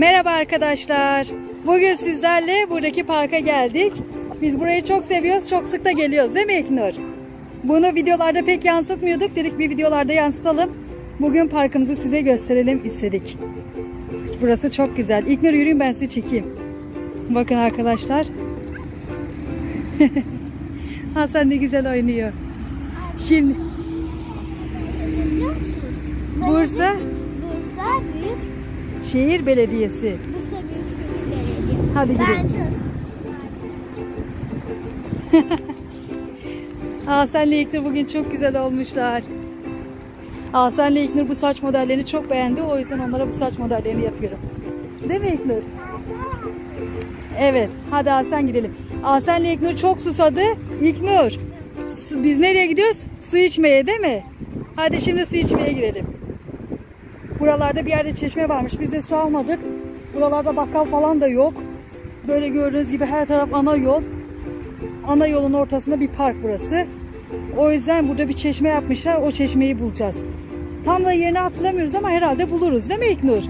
Merhaba arkadaşlar. Bugün sizlerle buradaki parka geldik. Biz burayı çok seviyoruz, çok sık da geliyoruz değil mi İknur? Bunu videolarda pek yansıtmıyorduk. Dedik bir videolarda yansıtalım. Bugün parkımızı size gösterelim istedik. Burası çok güzel. İknur yürüyün ben sizi çekeyim. Bakın arkadaşlar. Hasan ne güzel oynuyor. Şimdi? Bursa Bursa Büyük Şehir Belediyesi. Bursa Büyükşehir Belediyesi. Hadi gidelim. Hasan'la İlknur bugün çok güzel olmuşlar. Hasan'la İlknur bu saç modellerini çok beğendi. O yüzden onlara bu saç modellerini yapıyorum. Değil mi İlknur? Evet. Hadi Hasan gidelim. Hasan'la İlknur çok susadı. İlknur. Biz nereye gidiyoruz? Su içmeye değil mi? Hadi şimdi su içmeye gidelim. Buralarda bir yerde çeşme varmış. Biz de su almadık. Buralarda bakkal falan da yok. Böyle gördüğünüz gibi her taraf ana yol. Ana yolun ortasında bir park burası. O yüzden burada bir çeşme yapmışlar. O çeşmeyi bulacağız. Tam da yerini hatırlamıyoruz ama herhalde buluruz değil mi İknur?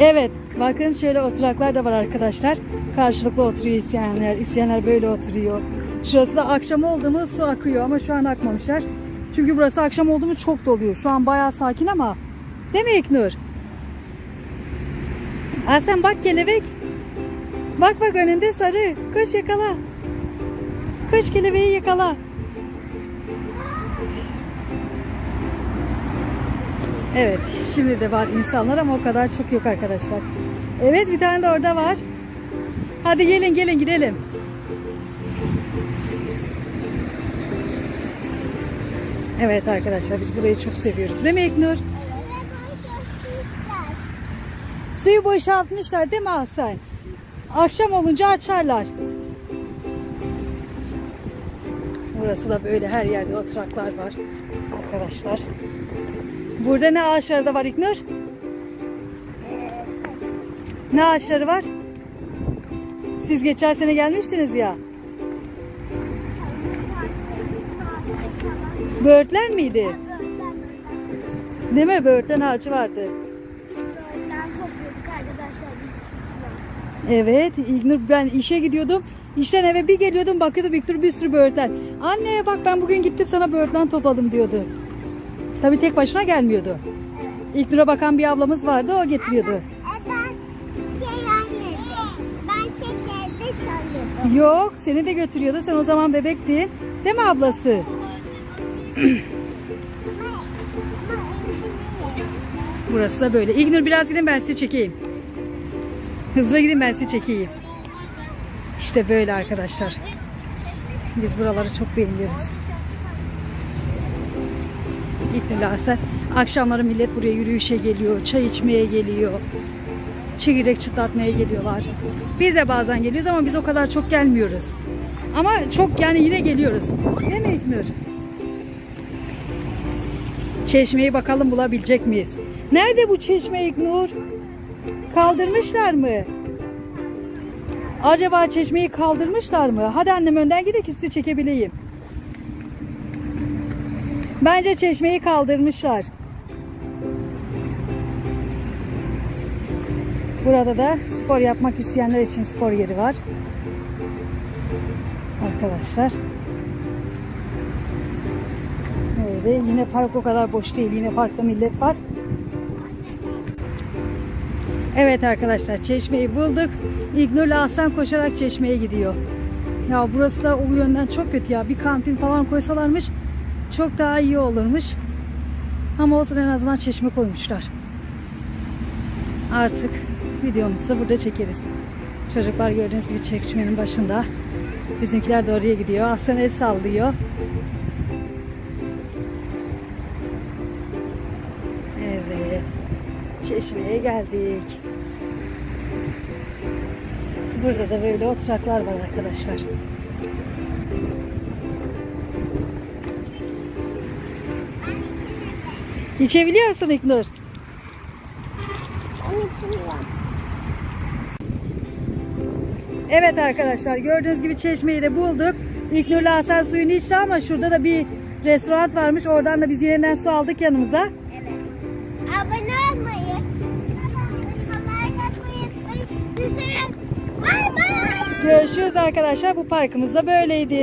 Evet. Bakın şöyle oturaklar da var arkadaşlar. Karşılıklı oturuyor isteyenler. İsteyenler böyle oturuyor. Şurası da akşam oldu mu su akıyor ama şu an akmamışlar. Çünkü burası akşam oldu mu çok doluyor. Şu an bayağı sakin ama. Değil mi İknur? Aa, sen bak kelebek. Bak bak önünde sarı. Koş yakala. Koş kelebeği yakala. Evet, şimdi de var insanlar ama o kadar çok yok arkadaşlar. Evet, bir tane de orada var. Hadi gelin gelin gidelim. Evet arkadaşlar biz burayı çok seviyoruz. Değil mi İknur? Suyu boşaltmışlar değil mi Hasan? Akşam olunca açarlar. Burası da böyle her yerde oturaklar var arkadaşlar. Burada ne ağaçları da var İknur? Ne ağaçları var? Siz geçen sene gelmiştiniz ya. Böğürtlen miydi? Değil mi? Böğürtlen ağacı vardı. Evet, İlknur ben işe gidiyordum. İşten eve bir geliyordum bakıyordum İlknur bir sürü böğürtlen. Anne bak ben bugün gittim sana böğürtlen topladım diyordu. Tabii tek başına gelmiyordu. İlknur'a bakan bir ablamız vardı o getiriyordu. E şey anne. Ben şekerde çalıyordum. Yok seni de götürüyordu sen o zaman bebektin. Değil mi ablası? Burası da böyle. İlknur biraz gidin ben sizi çekeyim. Hızlı gidin ben sizi çekeyim. İşte böyle arkadaşlar. Biz buraları çok beğeniyoruz. İlknur'la Hasan. Akşamları millet buraya yürüyüşe geliyor, çay içmeye geliyor. Çekirdek çıtlatmaya geliyorlar. Biz de bazen geliyoruz ama biz o kadar çok gelmiyoruz. Ama çok yani yine geliyoruz. Değil mi İlknur? Çeşmeyi bakalım bulabilecek miyiz? Nerede bu çeşme İlknur? Kaldırmışlar mı? Acaba çeşmeyi kaldırmışlar mı? Hadi annem önden gidin ki sizi çekebileyim. Bence çeşmeyi kaldırmışlar. Burada da spor yapmak isteyenler için spor yeri var. Arkadaşlar. Öyle yine park o kadar boş değil. Yine parkta millet var. Evet arkadaşlar çeşmeyi bulduk. İlknur'la Hasan koşarak çeşmeye gidiyor. Ya burası da o yönden çok kötü ya. Bir kantin falan koysalarmış çok daha iyi olurmuş. Ama olsun en azından çeşme koymuşlar. Artık videomuzu da burada çekeriz. Çocuklar gördüğünüz gibi çeşmenin başında. Bizimkiler de oraya gidiyor. Hasan el sallıyor. Çeşmeye geldik. Burada da böyle oturaklar var arkadaşlar. İçebiliyor musun İknur? Evet arkadaşlar gördüğünüz gibi çeşmeyi de bulduk. İlknur'la Hasan suyunu içti ama şurada da bir restoran varmış. Oradan da biz yeniden su aldık yanımıza. Görüşürüz arkadaşlar. Bu parkımız da böyleydi.